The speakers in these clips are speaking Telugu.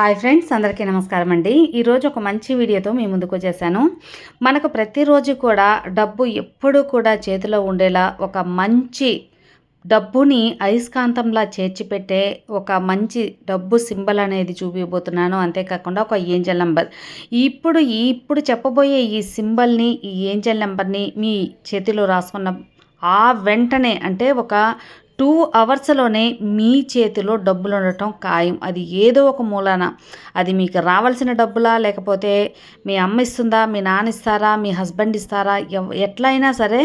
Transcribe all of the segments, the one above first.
హాయ్ ఫ్రెండ్స్ అందరికీ నమస్కారం అండి. ఈరోజు ఒక మంచి వీడియోతో మీ ముందుకు వచ్చేసాను. మనకు ప్రతిరోజు కూడా డబ్బు ఎప్పుడూ కూడా చేతిలో ఉండేలా ఒక మంచి డబ్బుని అయస్కాంతంలా చేర్చిపెట్టే ఒక మంచి డబ్బు సింబల్ అనేది చూపించబోతున్నాను అంతేకాకుండా ఒక ఏంజల్ నెంబర్. ఇప్పుడు ఇప్పుడు చెప్పబోయే ఈ సింబల్ని ఈ ఏంజల్ నెంబర్ని మీ చేతిలో రాసుకున్న ఆ వెంటనే అంటే ఒక టూ అవర్స్లోనే మీ చేతిలో డబ్బులు ఉండటం ఖాయం. అది ఏదో ఒక మూలాన. అది మీకు రావాల్సిన డబ్బులా? లేకపోతే మీ అమ్మ ఇస్తుందా? మీ నాన్న ఇస్తారా? మీ హస్బెండ్ ఇస్తారా? ఎట్లయినా సరే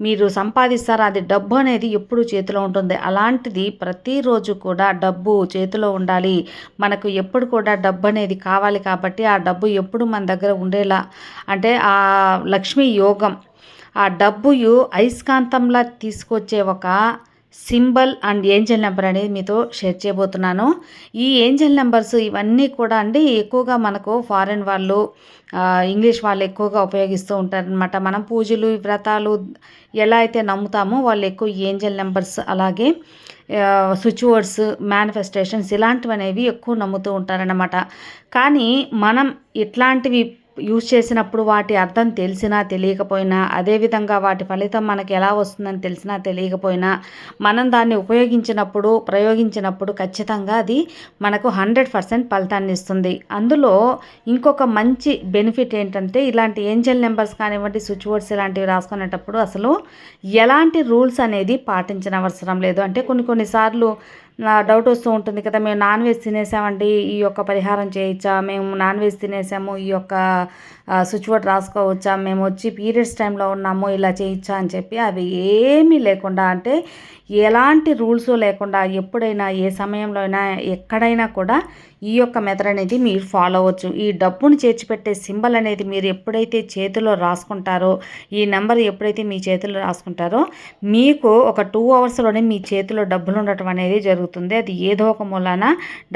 మీరు సంపాదిస్తారా? అది డబ్బు అనేది ఎప్పుడు చేతిలో ఉంటుంది. అలాంటిది ప్రతిరోజు కూడా డబ్బు చేతిలో ఉండాలి. మనకు ఎప్పుడు కూడా డబ్బు అనేది కావాలి కాబట్టి ఆ డబ్బు ఎప్పుడు మన దగ్గర ఉండేలా. అంటే ఆ లక్ష్మీ యోగం. ఆ డబ్బుయు అయస్కాంతంలా తీసుకొచ్చే ఒక సింబల్ అండ్ ఏంజల్ నెంబర్ అనేది మీతో షేర్ చేయబోతున్నాను. ఈ ఏంజల్ నెంబర్స్ ఇవన్నీ కూడా అండి ఎక్కువగా మనకు ఫారెన్ వాళ్ళు ఇంగ్లీష్ వాళ్ళు ఎక్కువగా ఉపయోగిస్తూ ఉంటారనమాట మనం పూజలు వ్రతాలు ఎలా అయితే నమ్ముతామో వాళ్ళు ఎక్కువ ఏంజల్ నెంబర్స్ అలాగే స్విచ్ వర్డ్స్ మేనిఫెస్టేషన్స్ ఇలాంటివి అనేవి ఎక్కువ నమ్ముతూ ఉంటారనమాట కానీ మనం ఇట్లాంటివి యూజ్ చేసినప్పుడు వాటి అర్థం తెలిసినా తెలియకపోయినా అదేవిధంగా వాటి ఫలితం మనకి ఎలా వస్తుందని తెలిసినా తెలియకపోయినా మనం దాన్ని ఉపయోగించినప్పుడు ప్రయోగించినప్పుడు ఖచ్చితంగా అది మనకు హండ్రెడ్ పర్సెంట్ ఫలితాన్ని ఇస్తుంది. అందులో ఇంకొక మంచి బెనిఫిట్ ఏంటంటే ఇలాంటి ఏంజల్ నెంబర్స్ కానివ్వండి స్విచ్ బోర్డ్స్ ఇలాంటివి రాసుకునేటప్పుడు అసలు ఎలాంటి రూల్స్ అనేది పాటించిన అవసరం లేదు. అంటే కొన్ని కొన్నిసార్లు డౌట్ వస్తూ ఉంటుంది కదా మేము నాన్ వెజ్ తినేసామండి ఈ యొక్క పరిహారం చేయొచ్చా మేము నాన్ వెజ్ తినేసాము ఈ యొక్క స్విచ్ బోర్డ్ రాసుకోవచ్చా మేము వచ్చి పీరియడ్స్ టైంలో ఉన్నాము ఇలా చేయొచ్చా అని చెప్పి అవి ఏమీ లేకుండా అంటే ఎలాంటి రూల్స్ లేకుండా ఎప్పుడైనా ఏ సమయంలో అయినా ఎక్కడైనా కూడా ఈ యొక్క మెథడ్ అనేది మీరు ఫాలో అవ్వచ్చు. ఈ డబ్బును చేర్చిపెట్టే సింబల్ అనేది మీరు ఎప్పుడైతే చేతిలో రాసుకుంటారో ఈ నెంబర్ ఎప్పుడైతే మీ చేతిలో రాసుకుంటారో మీకు ఒక టూ అవర్స్లోనే మీ చేతిలో డబ్బులు ఉండటం అనేది జరుగుతుంది. అది ఏదో ఒక మూలాన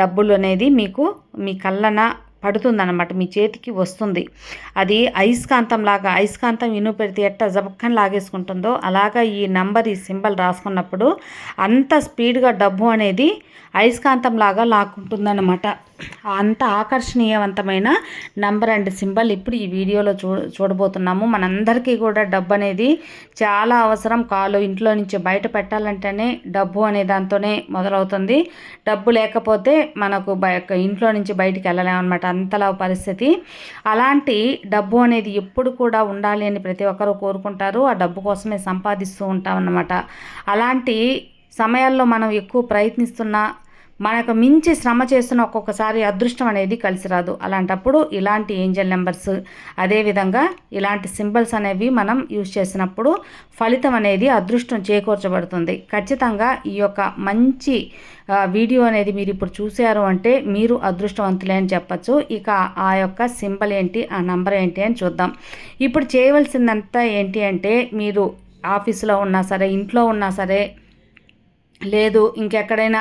డబ్బులు అనేది మీకు మీ కళ్ళన పడుతుందన్నమాట. మీ చేతికి వస్తుంది. అది అయస్కాంతం లాగా అయస్కాంతం ఇను పెడితే ఎట్ట జబక్కని లాగేసుకుంటుందో అలాగా ఈ నంబర్ ఈ సింబల్ రాసుకున్నప్పుడు అంత స్పీడ్గా డబ్బు అనేది అయస్కాంతం లాగా లాక్కుంటుందన్నమాట. అంత ఆకర్షణీయవంతమైన నంబర్ అండ్ సింబల్ ఇప్పుడు ఈ వీడియోలో చూ చూడబోతున్నాము. మనందరికీ కూడా డబ్బు అనేది చాలా అవసరం. కాలు ఇంట్లో నుంచి బయట పెట్టాలంటేనే డబ్బు అనే దాంతోనే మొదలవుతుంది. డబ్బు లేకపోతే మనకు ఇంట్లో నుంచి బయటికి వెళ్ళలేమన్నమాట అంతలా పరిస్థితి. అలాంటి డబ్బు అనేది ఎప్పుడు కూడా ఉండాలి అని ప్రతి ఒక్కరూ కోరుకుంటారు. ఆ డబ్బు కోసమే సంపాదిస్తూ ఉంటాం అన్నమాట. అలాంటి సమయాల్లో మనం ఎక్కువ ప్రయత్నిస్తున్నా మనకు మించి శ్రమ చేస్తున్న ఒక్కొక్కసారి అదృష్టం అనేది కలిసి రాదు. అలాంటప్పుడు ఇలాంటి ఏంజల్ నెంబర్స్ అదేవిధంగా ఇలాంటి సింబల్స్ అనేవి మనం యూజ్ చేసినప్పుడు ఫలితం అనేది అదృష్టం చేకూర్చబడుతుంది. ఖచ్చితంగా ఈ యొక్క మంచి వీడియో అనేది మీరు ఇప్పుడు చూశారు అంటే మీరు అదృష్టవంతులే అని చెప్పచ్చు. ఇక ఆ యొక్క సింబల్ ఏంటి ఆ నంబర్ ఏంటి అని చూద్దాం. ఇప్పుడు చేయవలసిందంతా ఏంటి అంటే మీరు ఆఫీసులో ఉన్నా సరే ఇంట్లో ఉన్నా సరే లేదు ఇంకెక్కడైనా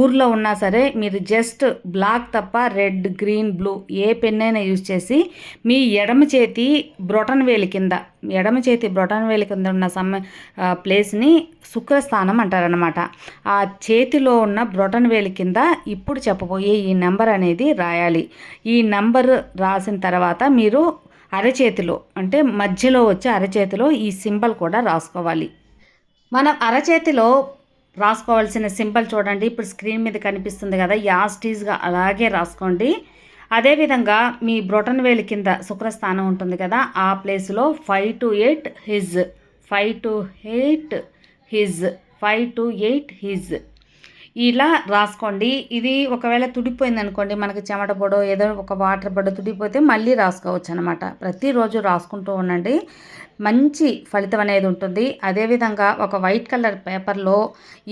ఊర్లో ఉన్నా సరే మీరు జస్ట్ బ్లాక్ తప్ప రెడ్ గ్రీన్ బ్లూ ఏ పెన్ అయినా యూజ్ చేసి మీ ఎడమ చేతి బ్రొటన్ వేలి కింద ఎడమ చేతి బ్రొటన్ వేలి కింద ఉన్న సమ ప్లేస్ని శుక్రస్థానం అంటారనమాట ఆ చేతిలో ఉన్న బ్రొటన్ వేలి కింద ఇప్పుడు చెప్పబోయే ఈ నెంబర్ అనేది రాయాలి. ఈ నెంబర్ రాసిన తర్వాత మీరు అరచేతిలో అంటే మధ్యలో వచ్చే అరచేతిలో ఈ సింబల్ కూడా రాసుకోవాలి. మనం అరచేతిలో రాసుకోవాల్సిన సింబల్ చూడండి. ఇప్పుడు స్క్రీన్ మీద కనిపిస్తుంది కదా యాస్టీజ్గా అలాగే రాసుకోండి. అదేవిధంగా మీ బ్రొటన్ వేలి కింద శుక్రస్థానం ఉంటుంది కదా ఆ ప్లేస్లో five two eight Hz. Five two eight Hz. Five two eight Hz. ఇలా రాసుకోండి. ఇది ఒకవేళ తుడిపోయింది అనుకోండి మనకి చెమట పొడో ఏదో ఒక వాటర్ పొడో తుడిపోతే మళ్ళీ రాసుకోవచ్చు అనమాట ప్రతిరోజు రాసుకుంటూ ఉండండి. మంచి ఫలితం అనేది ఉంటుంది. అదేవిధంగా ఒక వైట్ కలర్ పేపర్లో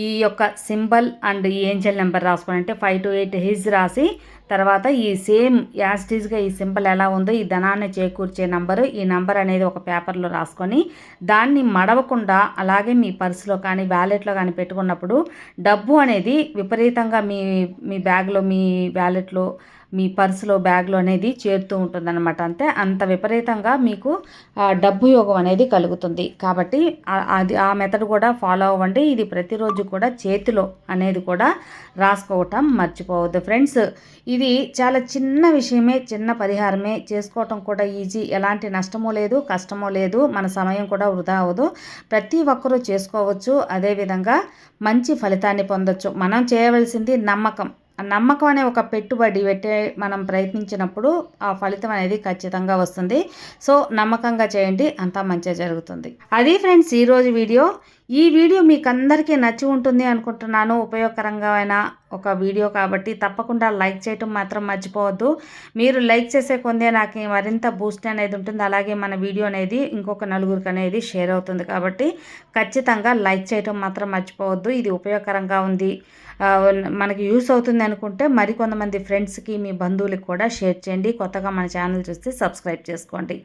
ఈ యొక్క సింబల్ అండ్ ఈ ఏంజల్ నెంబర్ రాసుకోండి అంటే ఫైవ్ టు ఎయిట్ హిజ్ రాసి తర్వాత ఈ సేమ్ యాస్టీజ్గా ఈ సింపుల్ ఎలా ఉందో ఈ ధనాన్ని చేకూర్చే నంబరు ఈ నంబర్ అనేది ఒక పేపర్లో రాసుకొని దాన్ని మడవకుండా అలాగే మీ పర్సులో కానీ వ్యాలెట్లో కానీ పెట్టుకున్నప్పుడు డబ్బు అనేది విపరీతంగా మీ మీ బ్యాగ్లో మీ వ్యాలెట్లో మీ పర్సులో బ్యాగ్లో అనేది చేరుతూ ఉంటుందన్నమాట. అంతే అంత విపరీతంగా మీకు డబ్బు యోగం అనేది కలుగుతుంది. కాబట్టి అది ఆ మెథడ్ కూడా ఫాలో అవ్వండి. ఇది ప్రతిరోజు కూడా చేతిలో అనేది కూడా రాసుకోవటం మర్చిపోవద్దు ఫ్రెండ్స్. ఇది చాలా చిన్న విషయమే చిన్న పరిహారమే. చేసుకోవటం కూడా ఈజీ. ఎలాంటి నష్టమో లేదు కష్టమో లేదు. మన సమయం కూడా వృధా అవ్వదు. ప్రతి ఒక్కరూ చేసుకోవచ్చు. అదేవిధంగా మంచి ఫలితాన్ని పొందొచ్చు. మనం చేయవలసింది నమ్మకం. నమ్మకం అనే ఒక పెట్టుబడి పెట్టే మనం ప్రయత్నించినప్పుడు ఆ ఫలితం అనేది ఖచ్చితంగా వస్తుంది. సో నమ్మకంగా చేయండి అంతా మంచిగా జరుగుతుంది. అది ఫ్రెండ్స్ ఈరోజు వీడియో. ఈ వీడియో మీకు అందరికీ నచ్చి ఉంటుంది అనుకుంటున్నాను. ఉపయోగకరంగా అయినా ఒక వీడియో కాబట్టి తప్పకుండా లైక్ చేయటం మాత్రం మర్చిపోవద్దు. మీరు లైక్ చేసే కొందే నాకు మరింత బూస్ట్ అనేది ఉంటుంది. అలాగే మన వీడియో అనేది ఇంకొక నలుగురికి అనేది షేర్ అవుతుంది కాబట్టి ఖచ్చితంగా లైక్ చేయటం మాత్రం మర్చిపోవద్దు. ఇది ఉపయోగకరంగా ఉంది. మనకి యూస్ అవుతుంది అనుకుంటే మరికొంతమంది ఫ్రెండ్స్కి మీ బంధువులకు కూడా షేర్ చేయండి. కొత్తగా మన ఛానల్ చూస్తే సబ్స్క్రైబ్ చేసుకోండి.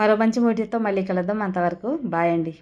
మరో మంచి వీడియోతో మళ్ళీ కలుద్దాం. అంతవరకు బాయ్ అండి.